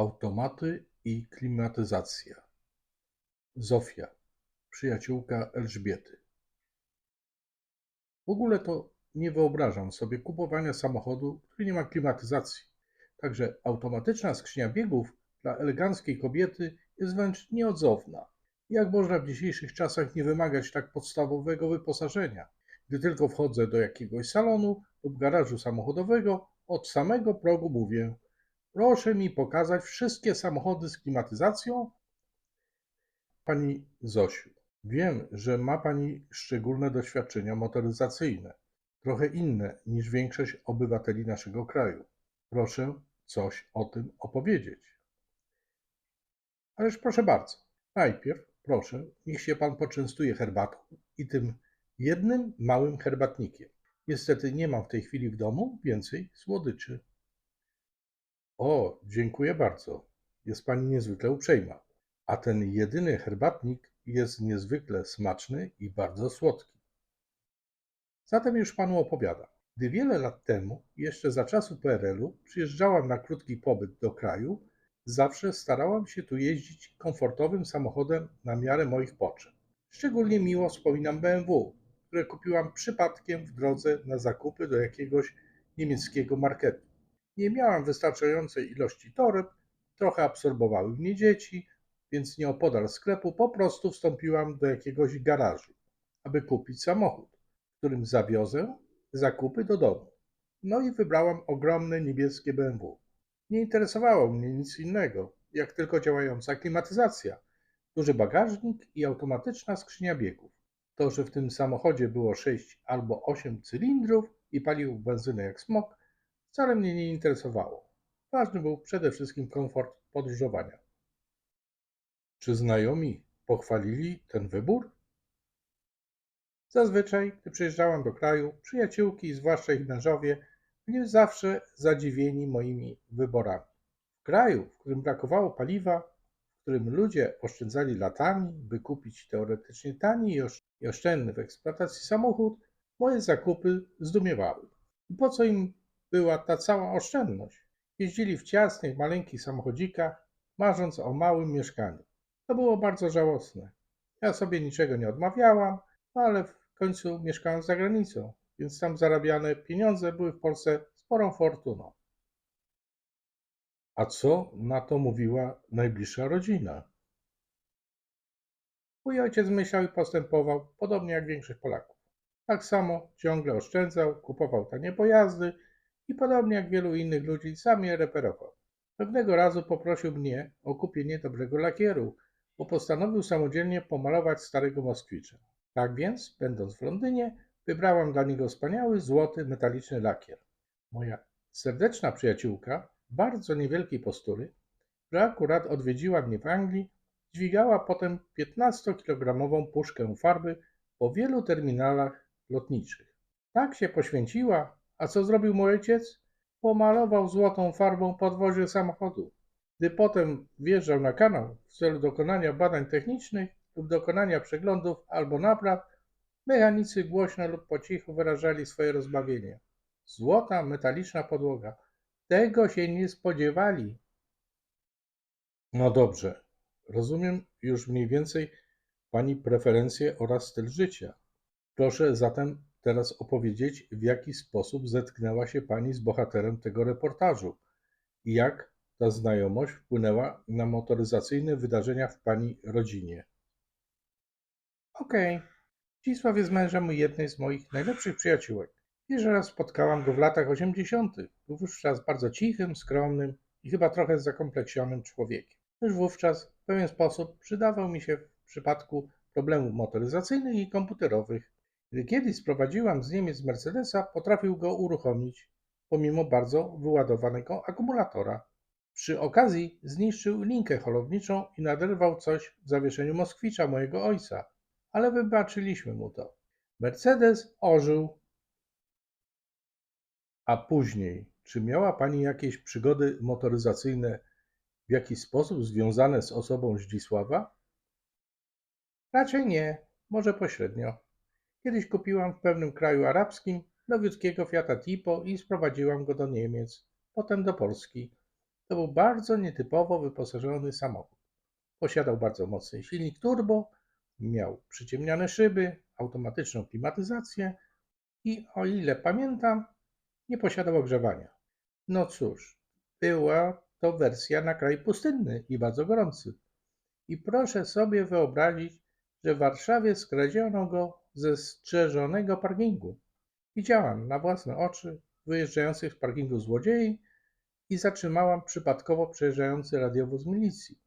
Automaty i klimatyzacja. Zofia, przyjaciółka Elżbiety. W ogóle to nie wyobrażam sobie kupowania samochodu, który nie ma klimatyzacji. Także automatyczna skrzynia biegów dla eleganckiej kobiety jest wręcz nieodzowna. Jak można w dzisiejszych czasach nie wymagać tak podstawowego wyposażenia? Gdy tylko wchodzę do jakiegoś salonu lub garażu samochodowego, od samego progu mówię: Proszę mi pokazać wszystkie samochody z klimatyzacją. Pani Zosiu, wiem, że ma Pani szczególne doświadczenia motoryzacyjne, trochę inne niż większość obywateli naszego kraju. Proszę coś o tym opowiedzieć. Ależ proszę bardzo, najpierw proszę, niech się Pan poczęstuje herbatą i tym jednym małym herbatnikiem. Niestety nie mam w tej chwili w domu więcej słodyczy. O, dziękuję bardzo. Jest pani niezwykle uprzejma. A ten jedyny herbatnik jest niezwykle smaczny i bardzo słodki. Zatem już panu opowiadam. Gdy wiele lat temu, jeszcze za czasu PRL-u, przyjeżdżałam na krótki pobyt do kraju, zawsze starałam się tu jeździć komfortowym samochodem na miarę moich potrzeb. Szczególnie miło wspominam BMW, które kupiłam przypadkiem w drodze na zakupy do jakiegoś niemieckiego marketu. Nie miałam wystarczającej ilości toreb, trochę absorbowały mnie dzieci, więc nieopodal sklepu po prostu wstąpiłam do jakiegoś garażu, aby kupić samochód, którym zawiozę zakupy do domu. No i wybrałam ogromne niebieskie BMW. Nie interesowało mnie nic innego, jak tylko działająca klimatyzacja, duży bagażnik i automatyczna skrzynia biegów. To, że w tym samochodzie było 6 albo 8 cylindrów i palił benzynę jak smok, wcale mnie nie interesowało. Ważny był przede wszystkim komfort podróżowania. Czy znajomi pochwalili ten wybór? Zazwyczaj, gdy przyjeżdżałam do kraju, przyjaciółki, zwłaszcza ich mężowie, byli zawsze zadziwieni moimi wyborami. W kraju, w którym brakowało paliwa, w którym ludzie oszczędzali latami, by kupić teoretycznie tani i oszczędny w eksploatacji samochód, moje zakupy zdumiewały. I po co im była ta cała oszczędność? Jeździli w ciasnych, maleńkich samochodzikach, marząc o małym mieszkaniu. To było bardzo żałosne. Ja sobie niczego nie odmawiałam, no ale w końcu mieszkałem za granicą, więc tam zarabiane pieniądze były w Polsce sporą fortuną. A co na to mówiła najbliższa rodzina? Mój ojciec myślał i postępował podobnie jak większość Polaków. Tak samo ciągle oszczędzał, kupował tanie pojazdy i podobnie jak wielu innych ludzi sam je reperował. Pewnego razu poprosił mnie o kupienie dobrego lakieru, bo postanowił samodzielnie pomalować starego Moskwicza. Tak więc, będąc w Londynie, wybrałam dla niego wspaniały, złoty, metaliczny lakier. Moja serdeczna przyjaciółka, bardzo niewielkiej postury, która akurat odwiedziła mnie w Anglii, dźwigała potem 15-kilogramową puszkę farby po wielu terminalach lotniczych. Tak się poświęciła, a co zrobił mój ojciec? Pomalował złotą farbą podwozie samochodu. Gdy potem wjeżdżał na kanał w celu dokonania badań technicznych lub dokonania przeglądów albo napraw, mechanicy głośno lub po cichu wyrażali swoje rozbawienie. Złota, metaliczna podłoga. Tego się nie spodziewali. No dobrze, rozumiem już mniej więcej Pani preferencje oraz styl życia. Proszę zatem teraz opowiedzieć, w jaki sposób zetknęła się Pani z bohaterem tego reportażu i jak ta znajomość wpłynęła na motoryzacyjne wydarzenia w Pani rodzinie. Okej. Zdzisław jest mężem jednej z moich najlepszych przyjaciółek. Pierwszy raz spotkałam go w latach 80. Był wówczas bardzo cichym, skromnym i chyba trochę zakompleksionym człowiekiem. Już wówczas w pewien sposób przydawał mi się w przypadku problemów motoryzacyjnych i komputerowych. Gdy kiedyś sprowadziłam z Niemiec Mercedesa, potrafił go uruchomić, pomimo bardzo wyładowanego akumulatora. Przy okazji zniszczył linkę holowniczą i naderwał coś w zawieszeniu Moskwicza mojego ojca, ale wybaczyliśmy mu to. Mercedes ożył. A później, czy miała Pani jakieś przygody motoryzacyjne w jakiś sposób związane z osobą Zdzisława? Raczej nie, może pośrednio. Kiedyś kupiłam w pewnym kraju arabskim nowiutkiego Fiata Tipo i sprowadziłam go do Niemiec, potem do Polski. To był bardzo nietypowo wyposażony samochód. Posiadał bardzo mocny silnik turbo, miał przyciemniane szyby, automatyczną klimatyzację i o ile pamiętam, nie posiadał ogrzewania. No cóż, była to wersja na kraj pustynny i bardzo gorący. I proszę sobie wyobrazić, że w Warszawie skradziono go ze strzeżonego parkingu. Widziałam na własne oczy wyjeżdżających z parkingu złodziei i zatrzymałam przypadkowo przejeżdżający radiowóz milicji,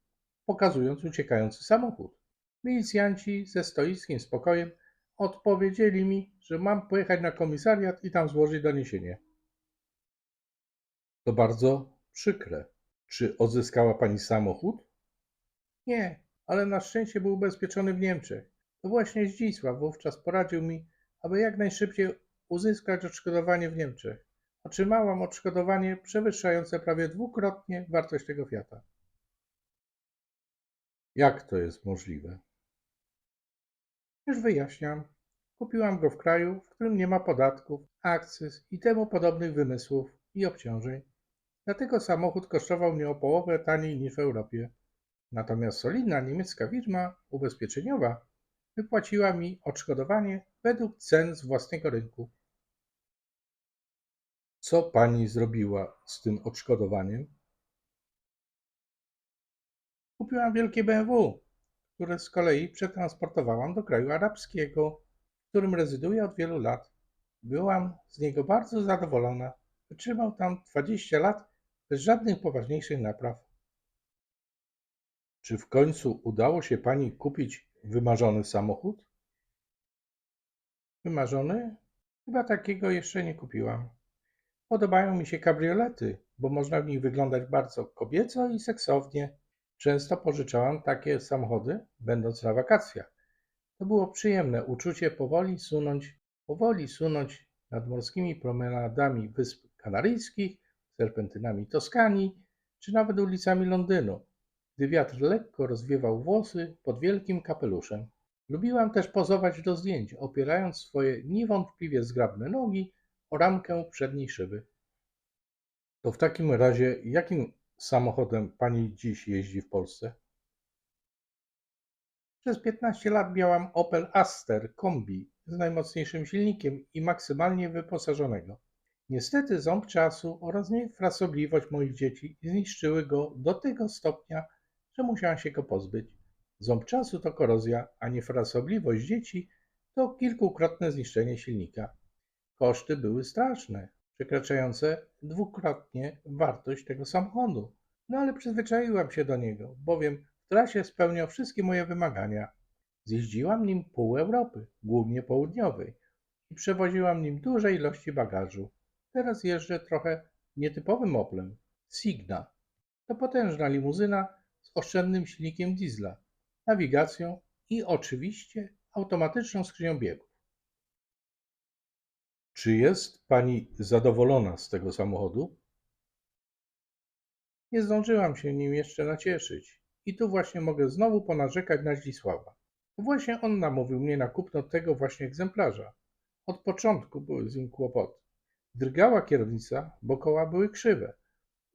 pokazując uciekający samochód. Milicjanci ze stoickim spokojem odpowiedzieli mi, że mam pojechać na komisariat i tam złożyć doniesienie. To bardzo przykre. Czy odzyskała pani samochód? Nie, ale na szczęście był ubezpieczony w Niemczech. To właśnie Zdzisław wówczas poradził mi, aby jak najszybciej uzyskać odszkodowanie w Niemczech. Otrzymałam odszkodowanie przewyższające prawie dwukrotnie wartość tego Fiata. Jak to jest możliwe? Już wyjaśniam. Kupiłam go w kraju, w którym nie ma podatków, akcyz i temu podobnych wymysłów i obciążeń. Dlatego samochód kosztował mnie o połowę taniej niż w Europie. Natomiast solidna niemiecka firma ubezpieczeniowa wypłaciła mi odszkodowanie według cen z własnego rynku. Co pani zrobiła z tym odszkodowaniem? Kupiłam wielkie BMW, które z kolei przetransportowałam do kraju arabskiego, w którym rezyduję od wielu lat. Byłam z niego bardzo zadowolona. Wytrzymał tam 20 lat bez żadnych poważniejszych napraw. Czy w końcu udało się pani kupić wymarzony samochód? Wymarzony? Chyba takiego jeszcze nie kupiłam. Podobają mi się kabriolety, bo można w nich wyglądać bardzo kobieco i seksownie. Często pożyczałam takie samochody, będąc na wakacjach. To było przyjemne uczucie powoli sunąć, powoli sunąć nad morskimi promenadami Wysp Kanaryjskich, serpentynami Toskanii, czy nawet ulicami Londynu, gdy wiatr lekko rozwiewał włosy pod wielkim kapeluszem. Lubiłam też pozować do zdjęć, opierając swoje niewątpliwie zgrabne nogi o ramkę przedniej szyby. To w takim razie, jakim samochodem pani dziś jeździ w Polsce? Przez 15 lat miałam Opel Aster Kombi z najmocniejszym silnikiem i maksymalnie wyposażonego. Niestety ząb czasu oraz niefrasobliwość moich dzieci zniszczyły go do tego stopnia, że musiałam się go pozbyć. Ząb czasu to korozja, a niefrasobliwość dzieci to kilkukrotne zniszczenie silnika. Koszty były straszne, przekraczające dwukrotnie wartość tego samochodu. No ale przyzwyczaiłam się do niego, bowiem w trasie spełniał wszystkie moje wymagania. Zjeździłam nim pół Europy, głównie południowej, i przewoziłam nim duże ilości bagażu. Teraz jeżdżę trochę nietypowym Oplem. Signa. To potężna limuzyna oszczędnym silnikiem diesla, nawigacją i oczywiście automatyczną skrzynią biegów. Czy jest pani zadowolona z tego samochodu? Nie zdążyłam się nim jeszcze nacieszyć. I tu właśnie mogę znowu ponarzekać na Zdzisława. Właśnie on namówił mnie na kupno tego właśnie egzemplarza. Od początku były z nim kłopoty. Drgała kierownica, bo koła były krzywe.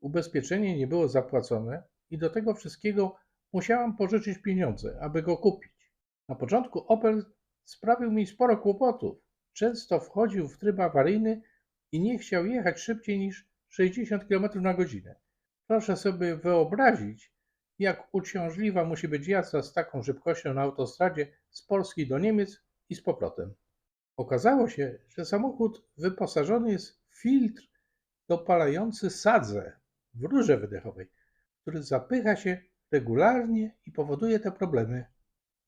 Ubezpieczenie nie było zapłacone i do tego wszystkiego musiałam pożyczyć pieniądze, aby go kupić. Na początku Opel sprawił mi sporo kłopotów. Często wchodził w tryb awaryjny i nie chciał jechać szybciej niż 60 km na godzinę. Proszę sobie wyobrazić, jak uciążliwa musi być jazda z taką szybkością na autostradzie z Polski do Niemiec i z powrotem. Okazało się, że samochód wyposażony jest w filtr dopalający sadzę w rurze wydechowej, który zapycha się regularnie i powoduje te problemy.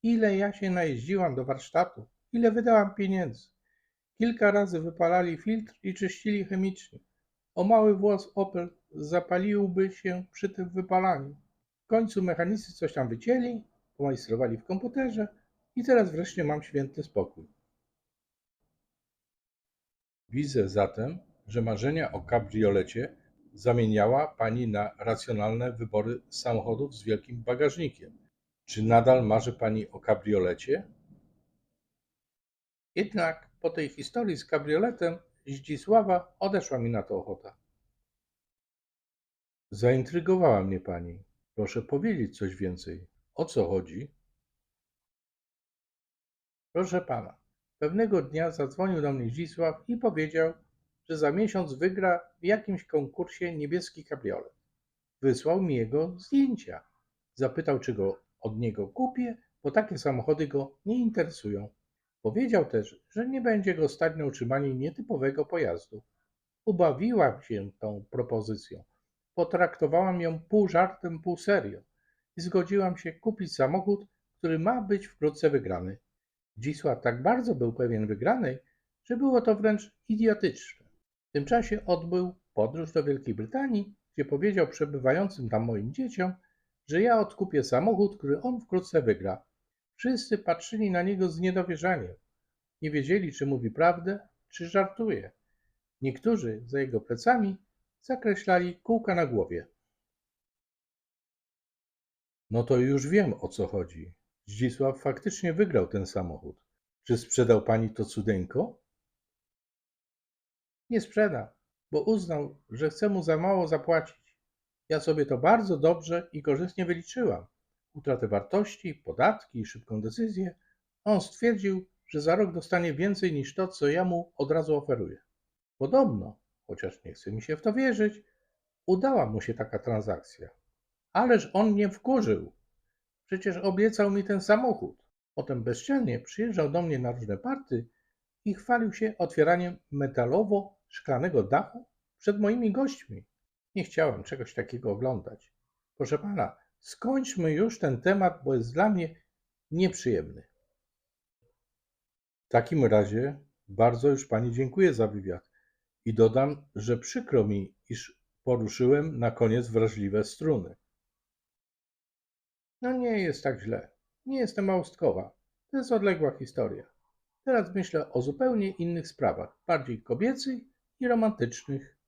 Ile ja się najeździłam do warsztatu, ile wydałam pieniędzy. Kilka razy wypalali filtr i czyścili chemicznie. O mały włos Opel zapaliłby się przy tym wypalaniu. W końcu mechanicy coś tam wycięli, pomajstrowali w komputerze i teraz wreszcie mam święty spokój. Widzę zatem, że marzenia o kabriolecie zamieniała pani na racjonalne wybory samochodów z wielkim bagażnikiem. Czy nadal marzy pani o kabriolecie? Jednak po tej historii z kabrioletem Zdzisława odeszła mi na to ochota. Zaintrygowała mnie pani. Proszę powiedzieć coś więcej. O co chodzi? Proszę pana, pewnego dnia zadzwonił do mnie Zdzisław i powiedział, że za miesiąc wygra w jakimś konkursie niebieski kabriolet. Wysłał mi jego zdjęcia. Zapytał, czy go od niego kupię, bo takie samochody go nie interesują. Powiedział też, że nie będzie go stać na utrzymanie nietypowego pojazdu. Ubawiłam się tą propozycją. Potraktowałam ją pół żartem, pół serio i zgodziłam się kupić samochód, który ma być wkrótce wygrany. Dzisław tak bardzo był pewien wygranej, że było to wręcz idiotyczne. W tym czasie odbył podróż do Wielkiej Brytanii, gdzie powiedział przebywającym tam moim dzieciom, że ja odkupię samochód, który on wkrótce wygra. Wszyscy patrzyli na niego z niedowierzaniem. Nie wiedzieli, czy mówi prawdę, czy żartuje. Niektórzy za jego plecami zakreślali kółka na głowie. No to już wiem o co chodzi. Zdzisław faktycznie wygrał ten samochód. Czy sprzedał pani to cudeńko? Nie sprzeda, bo uznał, że chce mu za mało zapłacić. Ja sobie to bardzo dobrze i korzystnie wyliczyłam. Utratę wartości, podatki szybką decyzję. On stwierdził, że za rok dostanie więcej niż to, co ja mu od razu oferuję. Podobno, chociaż nie chce mi się w to wierzyć, udała mu się taka transakcja. Ależ on mnie wkurzył. Przecież obiecał mi ten samochód. Potem bezczelnie przyjeżdżał do mnie na różne party i chwalił się otwieraniem metalowo-szklanego dachu przed moimi gośćmi. Nie chciałem czegoś takiego oglądać. Proszę pana, skończmy już ten temat, bo jest dla mnie nieprzyjemny. W takim razie bardzo już pani dziękuję za wywiad i dodam, że przykro mi, iż poruszyłem na koniec wrażliwe struny. No nie jest tak źle. Nie jestem małostkowa. To jest odległa historia. Teraz myślę o zupełnie innych sprawach, bardziej kobiecych romantycznych.